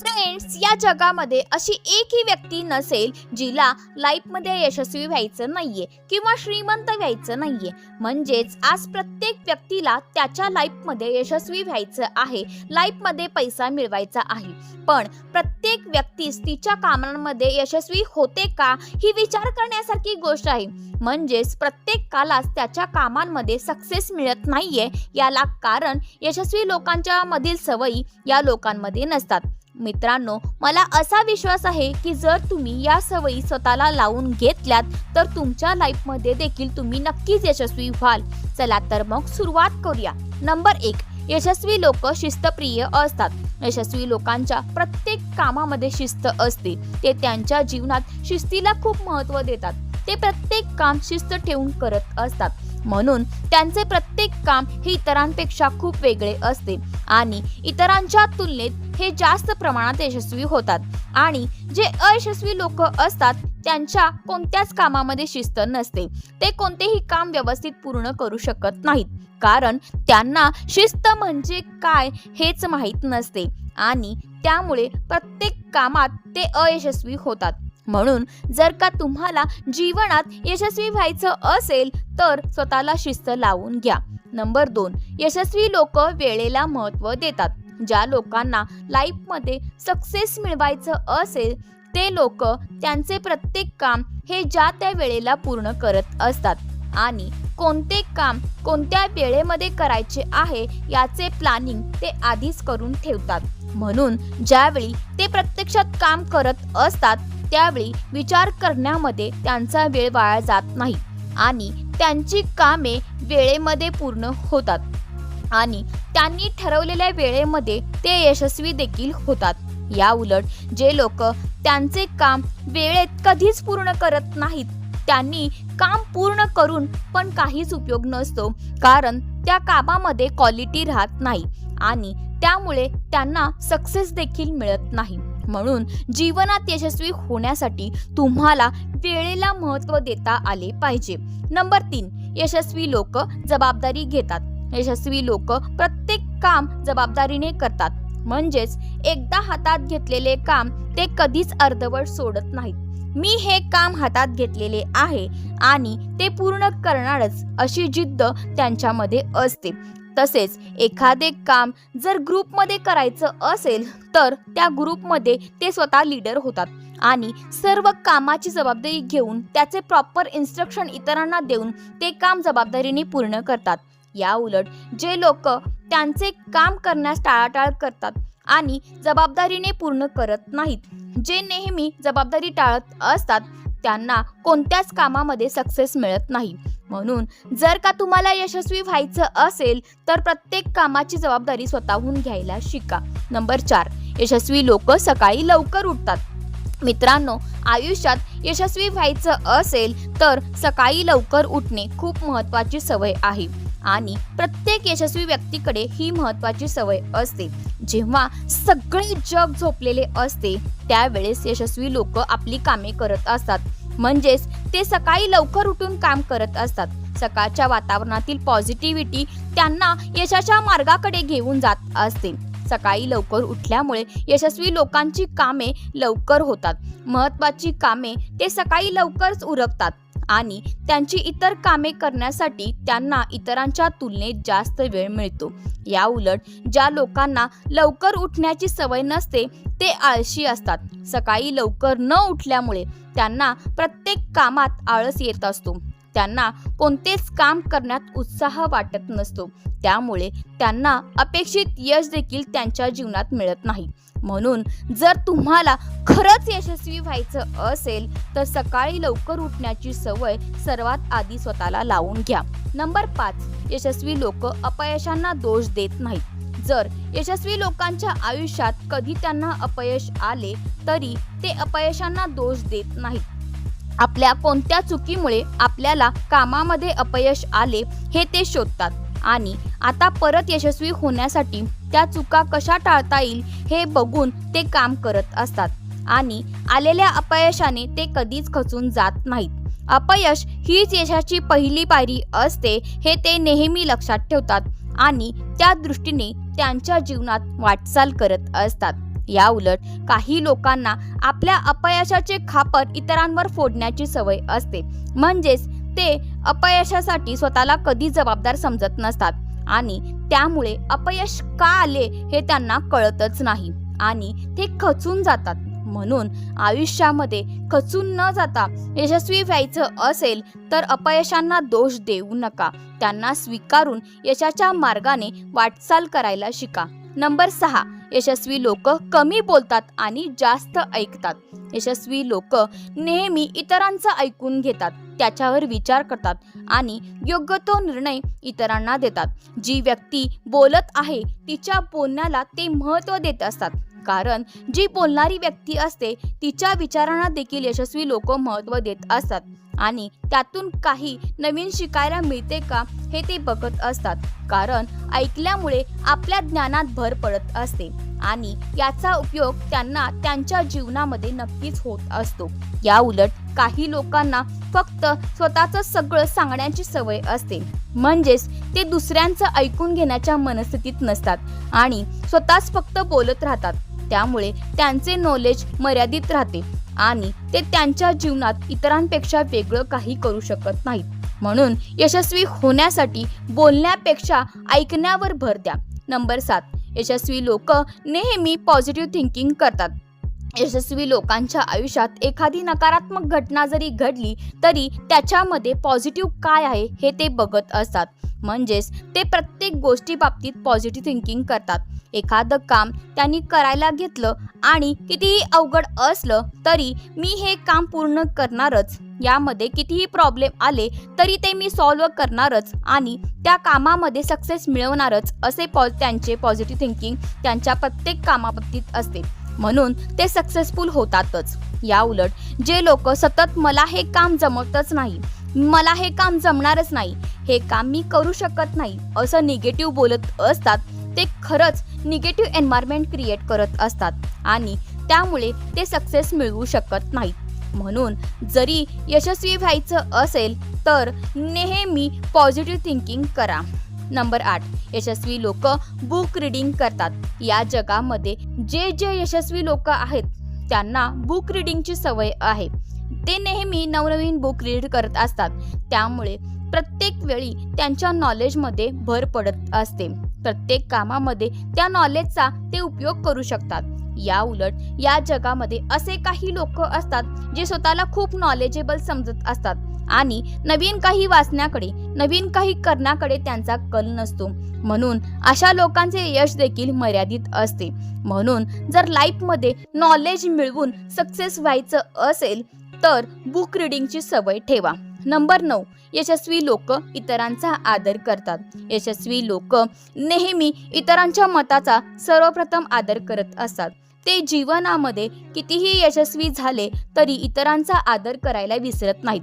Friends या जगामध्ये अशी एकही व्यक्ती नसेल जिला लाईफमध्ये यशस्वी व्हायचं नाहीये किंवा श्रीमंत व्हायचं नाहीये. म्हणजेच आज प्रत्येक व्यक्तीला त्याच्या लाईफमध्ये यशस्वी व्हायचं आहे लाईफमध्ये पैसा मिळवायचा आहे. पण प्रत्येक व्यक्तीस तिच्या कामांमध्ये यशस्वी होते का ही विचार करण्यासारखी गोष्ट आहे. म्हणजेच प्रत्येकालाच त्याच्या कामांमध्ये सक्सेस मिळत नाहीये याला कारण यशस्वी लोकांच्या मधील सवयी या लोकांमध्ये नसतात. मित्रांनो मला असा विश्वास आहे की जर तुम्ही या सवयी स्वतःला लावून घेतल्यात तर तुमच्या लाईफमध्ये देखील तुम्ही नक्कीच यशस्वी व्हाल. चला तर मग सुरुवात करूया. नंबर एक यशस्वी लोक शिस्तप्रिय असतात. यशस्वी लोकांच्या प्रत्येक कामामध्ये शिस्त असते. ते त्यांच्या जीवनात शिस्तीला खूप महत्त्व देतात. ते प्रत्येक काम शिस्त ठेवून करत असतात. म्हणून त्यांचे प्रत्येक काम हे इतरांपेक्षा खूप वेगळे असते. आणि इतरांच्या तुलनेत हे जास्त प्रमाणात यशस्वी होतात. आणि जे अयशस्वी लोक असतात त्यांच्या कोणत्याच कामामध्ये शिस्त नसते. ते कोणतेही काम व्यवस्थित पूर्ण करू शकत नाहीत. कारण त्यांना शिस्त म्हणजे काय हेच माहीत नसते. आणि त्यामुळे प्रत्येक कामात ते अयशस्वी होतात. म्हणून जर का तुम्हाला जीवनात यशस्वी व्हायचं असेल तर स्वतःला शिस्त लावून घ्या. नंबर दोन यशस्वी लोक वेळेला महत्त्व देतात. ज्या लोकांना लाईफमध्ये सक्सेस मिळवायचं असेल ते लोक त्यांचे प्रत्येक काम हे ज्या त्या वेळेला पूर्ण करत असतात. आणि कोणते काम कोणत्या वेळेमध्ये करायचे आहे याचे प्लॅनिंग ते आधीच करून ठेवतात. म्हणून ज्यावेळी ते प्रत्यक्षात काम करत असतात त्यावेळी विचार करण्यामध्ये त्यांचा वेळ वाया जात नाही आणि त्यांची कामे वेळेमध्ये पूर्ण होतात. आणि त्यांनी ठरवलेल्या वेळेमध्ये ते यशस्वी देखील होतात. या उलट जे लोक त्यांचे काम वेळेत कधीच पूर्ण करत नाहीत त्यांनी काम पूर्ण करून पण काहीच उपयोग नसतो कारण त्या कामामध्ये क्वालिटी राहत नाही आणि त्यामुळे त्यांना सक्सेस देखील मिळत नाही. म्हणून जीवनात यशस्वी होण्यासाठी तुम्हाला वेळेला महत्त्व देता आले पाहिजे. नंबर तीन यशस्वी लोक जबाबदारी घेतात. यशस्वी लोक प्रत्येक काम जबाबदारीने करतात. म्हणजेच एकदा हातात घेतलेले काम ते कधीच अर्धवट सोडत नाहीत. मी हे काम हातात घेतलेले आहे आणि ते पूर्ण करणारच अशी जिद्द त्यांच्यामध्ये असते. तसेच एखादे काम जर ग्रुपमध्ये करायचं असेल तर त्या ग्रुपमध्ये ते स्वतः लीडर होतात. आणि सर्व कामाची जबाबदारी घेऊन त्याचे प्रॉपर इन्स्ट्रक्शन इतरांना देऊन ते काम जबाबदारीने पूर्ण करतात. या उलट जे लोक त्यांचे काम करण्यास टाळाटाळ करतात आणि जबाबदारीने पूर्ण करत नाहीत जे नेहमी जबाबदारी टाळत असतात त्यांना कोणत्याच कामामध्ये सक्सेस मिळत नाही. म्हणून जर का तुम्हाला यशस्वी व्हायचं असेल तर प्रत्येक कामाची जबाबदारी स्वतःहून घ्यायला शिका. नंबर चार यशस्वी लोक सकाळी लवकर उठतात. मित्रांनो आयुष्यात यशस्वी व्हायचं असेल तर सकाळी लवकर उठणे खूप महत्त्वाची सवय आहे. आणि प्रत्येक यशस्वी व्यक्तीकडे ही महत्त्वाची सवय असते. जेव्हा सगळे जग झोपलेले असते त्यावेळेस यशस्वी लोक आपली कामे करत असतात. म्हणजेच ते सकाळी लवकर उठून काम करत असतात. सकाळच्या वातावरणातील पॉझिटिव्हिटी त्यांना यशाच्या मार्गाकडे घेऊन जात असते. सकाळी लवकर उठल्यामुळे यशस्वी लोकांची कामे लवकर होतात. महत्त्वाची कामे ते सकाळी लवकरच उरकतात. आणि त्यांची इतर कामे करण्यासाठी त्यांना इतरांच्या तुलनेत जास्त वेळ मिळतो. या उलट ज्या लोकांना लवकर उठण्याची सवय नसते ते आळशी असतात. सकाळी लवकर न उठल्यामुळे त्यांना प्रत्येक कामात आळस येत असतो. त्यांना कोणतेच काम करण्यात उत्साह वाटत नसतो. त्यामुळे त्यांना अपेक्षित यश देखील त्यांच्या जीवनात मिळत नाही. म्हणून जर तुम्हाला खरंच यशस्वी व्हायचं असेल तर सकाळी लवकर उठण्याची सवय सर्वात आधी स्वतःला लावून घ्या. नंबर पाच यशस्वी लोक अपयशांना दोष देत नाहीत. जर यशस्वी लोकांच्या आयुष्यात कधी त्यांना अपयश आले तरी ते अपयशांना दोष देत नाहीत. आपल्या कोणत्या चुकीमुळे आपल्याला कामामध्ये अपयश आले हे ते शोधतात. आणि आता परत यशस्वी होण्यासाठी त्या चुका कशा टाळता येईल हे बघून ते काम करत असतात. आणि आलेल्या अपयशाने ते कधीच खचून जात नाहीत. अपयश हीच यशाची पहिली पायरी असते हे ते नेहमी लक्षात ठेवतात आणि त्या दृष्टीने त्यांच्या जीवनात वाटचाल करत असतात. या उलट काही लोकांना आपल्या अपयशाचे खापर इतरांवर फोडण्याची सवय असते. म्हणजेच ते अपयशासाठी स्वतःला कधी जबाबदार समजत नसतात आणि त्यामुळे अपयश का आले हे त्यांना कळतच नाही. आणि ते खचून जातात. म्हणून आयुष्यामध्ये खचून न जाता यशस्वी व्हायचं असेल तर अपयशांना दोष देऊ नका. त्यांना स्वीकारून यशाच्या मार्गाने वाटचाल करायला शिका. नंबर सहा यशस्वी लोक कमी बोलतात आणि जास्त ऐकतात. यशस्वी लोक नेहमी इतरांचं ऐकून घेतात त्याच्यावर विचार करतात आणि योग्य तो निर्णय इतरांना देतात. जी व्यक्ती बोलत आहे तिच्या बोलण्याला ते महत्त्व देत असतात. कारण जी बोलणारी व्यक्ती असते तिच्या विचारांना देखील यशस्वी लोक महत्त्व देत असतात. आणि त्यातून काही नवीन शिकायला मिळते का हे ते बघत असतात. कारण ऐकल्यामुळे आपल्या ज्ञानात भर पडत असते आणि याचा उपयोग त्यांना त्यांच्या जीवनामध्ये नक्कीच होत असतो. या उलट काही लोकांना फक्त स्वतःचं सगळं सांगण्याची सवय असते. म्हणजेच ते दुसऱ्यांचं ऐकून घेण्याच्या मनस्थितीत नसतात आणि स्वतःच फक्त बोलत राहतात. त्यामुळे त्यांचे नॉलेज मर्यादित राहते. आणि ते त्यांच्या जीवनात इतरांपेक्षा वेगळं काही करू शकत नाहीत. म्हणून यशस्वी होण्यासाठी बोलण्यापेक्षा ऐकण्यावर भर द्या. नंबर सात. यशस्वी लोक नेहमी पॉझिटिव्ह थिंकिंग करतात. यशस्वी लोकांच्या आयुष्यात एखादी नकारात्मक घटना जरी घडली तरी त्याच्यामध्ये पॉझिटिव्ह काय आहे हे ते बघत असतात. म्हणजेच ते प्रत्येक गोष्टी बाबतीत पॉझिटिव्ह थिंकिंग करतात. एखादं काम त्यांनी करायला घेतलं आणि कितीही अवघड असलं तरी मी हे काम पूर्ण करणारच. यामध्ये कितीही प्रॉब्लेम आले तरी ते मी सॉल्व करणारच आणि त्या कामामध्ये सक्सेस मिळवणारच असे पॉ त्यांचे पॉझिटिव्ह थिंकिंग त्यांच्या प्रत्येक कामाबाबतीत असते. म्हणून ते सक्सेसफुल होतातच. या उलट जे लोक सतत मला हे काम जमतच नाही मला हे काम जमणारच नाही हे काम मी करू शकत नाही असं निगेटिव्ह बोलत असतात ते खरंच निगेटिव्ह एन्व्हायरमेंट क्रिएट करत असतात आणि त्यामुळे ते सक्सेस मिळवू शकत नाहीत. म्हणून जरी यशस्वी व्हायचं असेल तर नेहमी पॉझिटिव्ह थिंकिंग करा. नंबर आठ यशस्वी लोक बुक रिडिंग करतात. या जगामध्ये जे जे यशस्वी लोक आहेत त्यांना बुक रिडिंगची सवय आहे. ते नेहमी नवनवीन बुक रीड करत असतात. त्यामुळे प्रत्येक वेळी त्यांच्या नॉलेजमध्ये भर पडत असते. प्रत्येक कामामध्ये त्या नॉलेजचा ते उपयोग करू शकतात. या उलट या जगामध्ये असे काही लोक असतात जे स्वतःला खूप नॉलेजेबल समजत असतात. आणि नवीन काही वाचण्याकडे नवीन काही करण्याकडे त्यांचा कल नसतो. म्हणून अशा लोकांचे यश देखील मर्यादित असते. म्हणून जर लाईफमध्ये नॉलेज मिळवून सक्सेस व्हायचं असेल तर बुक रिडिंगची सवय ठेवा. नंबर नऊ यशस्वी लोक इतरांचा आदर करतात. यशस्वी लोक नेहमी इतरांच्या मताचा सर्वप्रथम आदर करत असतात. ते जीवनामध्ये कितीही यशस्वी झाले तरी इतरांचा आदर करायला विसरत नाहीत.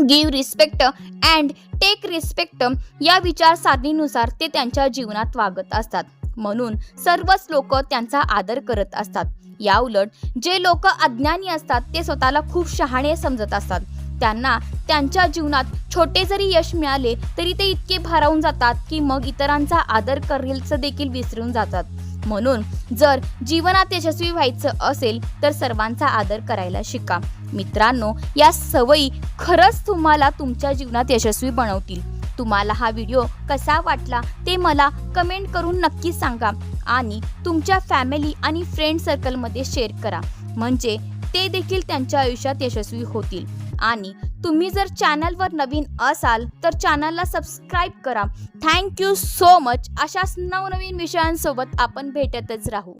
Give respect and take respect या विचारसारणीनुसार ते त्यांच्या जीवनात वागत असतात. म्हणून सर्वच लोक त्यांचा आदर करत असतात. या उलट जे लोक अज्ञानी असतात ते स्वतःला खूप शहाणे समजत असतात. त्यांना त्यांच्या जीवनात छोटे जरी यश मिळाले तरी ते इतके भारावून जातात की मग इतरांचा आदर करेलचं देखील विसरून जातात. म्हणून जर जीवनात यशस्वी व्हायचं असेल तर सर्वांचा आदर करायला शिका. मित्रांनो या सवयी खरंच तुम्हाला तुमच्या जीवनात यशस्वी बनवतील. तुम्हाला हा व्हिडिओ कसा वाटला ते मला कमेंट करून नक्की सांगा आणि तुमच्या फॅमिली आणि फ्रेंड सर्कलमध्ये शेअर करा. म्हणजे ते देखील त्यांच्या आयुष्यात यशस्वी होतील. आणि तुम्ही जर चॅनलवर नवीन असाल तर चॅनलला सबस्क्राईब करा. Thank you so much. अशाच नवनवीन विषयांसोबत आपण भेटतच राहू.